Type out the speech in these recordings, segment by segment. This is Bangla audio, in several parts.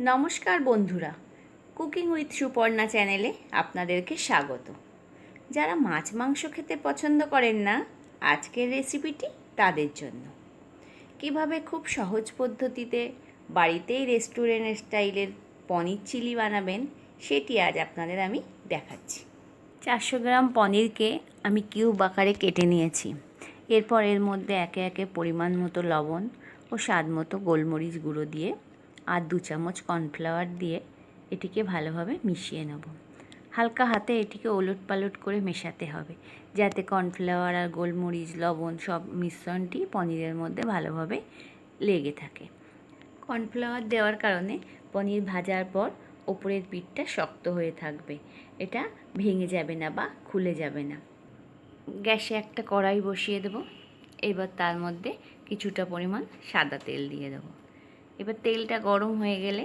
নমস্কার বন্ধুরা। কুকিং উইথ সুপর্ণা চ্যানেলে আপনাদেরকে স্বাগত। যারা মাছ মাংস খেতে পছন্দ করেন না, আজকের রেসিপিটি তাদের জন্য। কীভাবে খুব সহজ পদ্ধতিতে বাড়িতেই রেস্টুরেন্ট স্টাইলের পনির চিলি বানাবেন, সেটি আজ আপনাদের আমি দেখাচ্ছি। চারশো গ্রাম পনিরকে আমি কিউব আকারে কেটে নিয়েছি। এরপর এর মধ্যে একে একে পরিমাণ মতো লবণ ও স্বাদ মতো গোলমরিচ গুঁড়ো দিয়ে আর দু চামচ কর্নফ্লাওয়ার দিয়ে এটিকে ভালোভাবে মিশিয়ে নেব। হালকা হাতে এটিকে ওলট পালট করে মেশাতে হবে, যাতে কর্নফ্লাওয়ার আর গোলমরিচ, লবণ সব মিশ্রণটি পনিরের মধ্যে ভালোভাবে লেগে থাকে। কর্নফ্লাওয়ার দেওয়ার কারণে পনির ভাজার পর ওপরের পিঠটা শক্ত হয়ে থাকবে। এটা ভেঙে যাবে না বা খুলে যাবে না। গ্যাসে একটা কড়াই বসিয়ে দেবো। এবার তার মধ্যে কিছুটা পরিমাণ সাদা তেল দিয়ে দেবো। এবার তেলটা গরম হয়ে গেলে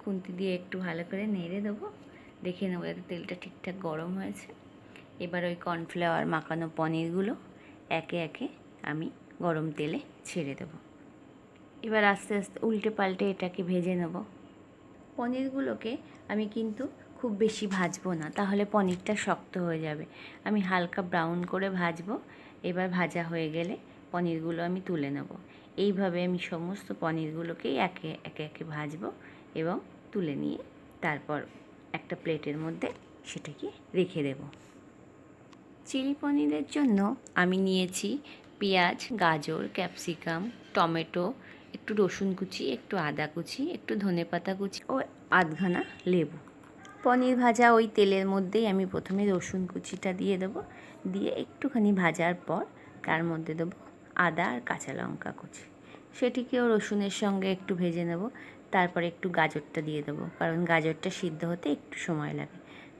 খুন্তি দিয়ে একটু ভালো করে নেড়ে দেবো। দেখে নেব যাতে তেলটা ঠিকঠাক গরম হয়েছে। এবার ওই কর্নফ্লাওয়ার মাখানো পনিরগুলো একে একে আমি গরম তেলে ছেড়ে দেবো। এবার আস্তে আস্তে উল্টে পাল্টে এটাকে ভেজে নেব। পনিরগুলোকে আমি কিন্তু খুব বেশি ভাজবো না, তাহলে পনিরটা শক্ত হয়ে যাবে। আমি হালকা ব্রাউন করে ভাজবো। এবার ভাজা হয়ে গেলে পনিরগুলো আমি তুলে নেব। এইভাবে আমি সমস্ত পনিরগুলোকেই একে একে একে ভাজবো এবং তুলে নিয়ে তারপর একটা প্লেটের মধ্যে সেটাকে রেখে দেব। চিলি পনিরের জন্য আমি নিয়েছি পেঁয়াজ, গাজর, ক্যাপসিকাম, টমেটো, একটু রসুন কুচি, একটু আদা কুচি, একটু ধনেপাতা কুচি ও আধঘানা লেবু। পনির ভাজা ওই তেলের মধ্যেই আমি প্রথমে রসুন কুচিটা দিয়ে দেবো। দিয়ে একটুখানি ভাজার পর তার মধ্যে দেবো আদা আর কাঁচা লঙ্কা কুচি। সেটিকেও রসুনের সঙ্গে একটু ভেজে নেব, তারপর একটু গাজরটা দিয়ে দেবো, কারণ গাজরটা সিদ্ধ হতে একটু সময় লাগে।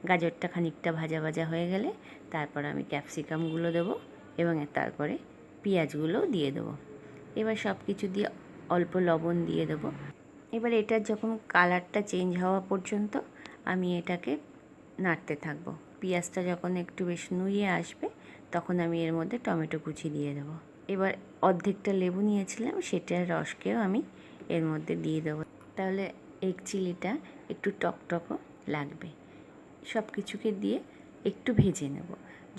গাজরটা খানিকটা ভাজা ভাজা হয়ে গেলে তারপর আমি ক্যাপসিকামগুলো দেবো এবং তারপরে পেঁয়াজগুলো দিয়ে দেবো। এবার সব কিছু দিয়ে অল্প লবণ দিয়ে দেবো। এবার এটার যখন কালারটা চেঞ্জ হওয়া পর্যন্ত আমি এটাকে নাড়তে থাকব। পেঁয়াজটা যখন একটু বেশ নুয়ে আসবে, তখন আমি এর মধ্যে টমেটো কুচি দিয়ে দেবো। এবার অর্ধেকটা লেবু নিয়েছিলাম, সেটার রসকেও আমি এর মধ্যে দিয়ে দেবো। তাহলে এগ চিলিটা একটু টকটকও লাগবে। সব কিছুকে দিয়ে একটু ভেজে নেব,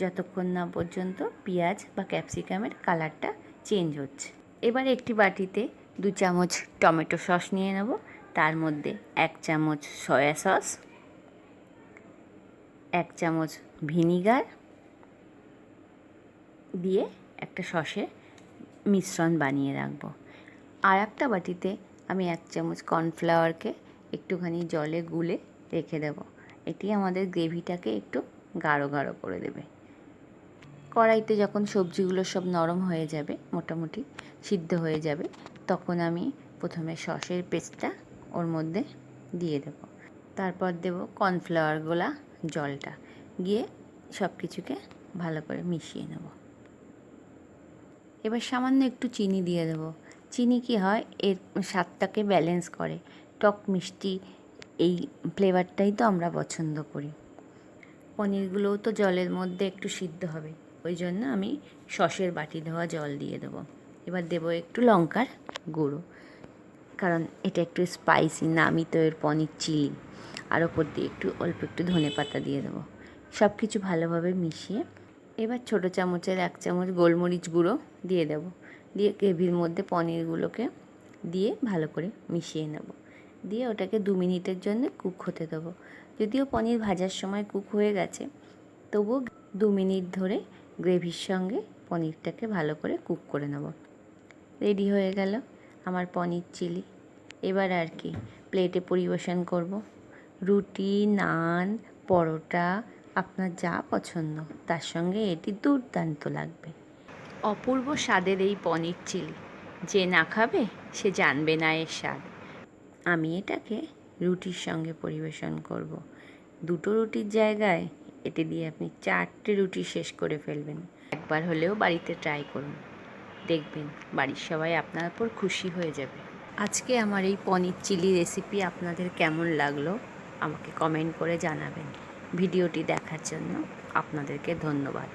যতক্ষণ না পর্যন্ত পেঁয়াজ বা ক্যাপসিকামের কালারটা চেঞ্জ হচ্ছে। এবার একটি বাটিতে দু চামচ টমেটো সস নিয়ে নেব, তার মধ্যে এক চামচ সয়া সস, এক চামচ ভিনিগার, দিয়ে একটা সসের মিশ্রণ বানিয়ে রাখব। আর একটা বাটিতে আমি এক চামচ কর্নফ্লাওয়ারকে একটুখানি জলে গুলে রেখে দেব। এটি আমাদের গ্রেভিটাকে একটু গাঢ় গাঢ় করে দেবে। কড়াইতে যখন সবজিগুলো সব নরম হয়ে যাবে, মোটামুটি সিদ্ধ হয়ে যাবে, তখন আমি প্রথমে সসের পেস্টটা ওর মধ্যে দিয়ে দেব। তারপর দেব কর্নফ্লাওয়ার গোলা জলটা। গিয়ে সব কিছুকে ভালো করে মিশিয়ে নেব। এবার সামান্য একটু চিনি দিয়ে দেবো। চিনি কি হয়? এর স্বাদটাকে ব্যালেন্স করে। টক মিষ্টি এই ফ্লেভারটাই তো আমরা পছন্দ করি। পনিরগুলোও তো জলের মধ্যে একটু সিদ্ধ হবে। ওই জন্য আমি সসের বাটি ধোয়া জল দিয়ে দেবো। এবার দেবো একটু লঙ্কার গুঁড়ো। কারণ এটা একটু স্পাইসি নামি তো এর পনির চিলি। আর ওপর দিয়ে একটু অল্প একটু ধনে পাতা দিয়ে দেবো। সব কিছু ভালোভাবে মিশিয়ে এবার ছোটো চামচের এক চামচ গোলমরিচ গুঁড়ো দিয়ে দেবো। দিয়ে গ্রেভির মধ্যে পনিরগুলোকে দিয়ে ভালো করে মিশিয়ে নেব। দিয়ে ওটাকে দু মিনিটের জন্য কুক হতে দেবো। যদিও পনির ভাজার সময় কুক হয়ে গেছে, তবুও দু মিনিট ধরে গ্রেভির সঙ্গে পনিরটাকে ভালো করে কুক করে নেব। রেডি হয়ে গেল আমার পনির চিলি। এবার আর কি, প্লেটে পরিবেশন করব। রুটি, নান, পরোটা আপনার যা পছন্দ তার সঙ্গে এটি দুর্দান্ত লাগবে। অপূর্ব স্বাদের এই পনির চিলি। যে না খাবে সে জানবে না এর স্বাদ। আমি এটাকে রুটির সঙ্গে পরিবেশন করব। দুটো রুটির জায়গায় এটি দিয়ে আপনি চারটে রুটি শেষ করে ফেলবেন। একবার হলেও বাড়িতে ট্রাই করুন। দেখবেন বাড়ির সবাই আপনার উপর খুশি হয়ে যাবে। আজকে আমার এই পনির চিলি রেসিপি আপনাদের কেমন লাগল আমাকে কমেন্ট করে জানাবেন। ভিডিওটি দেখার জন্য আপনাদেরকে ধন্যবাদ।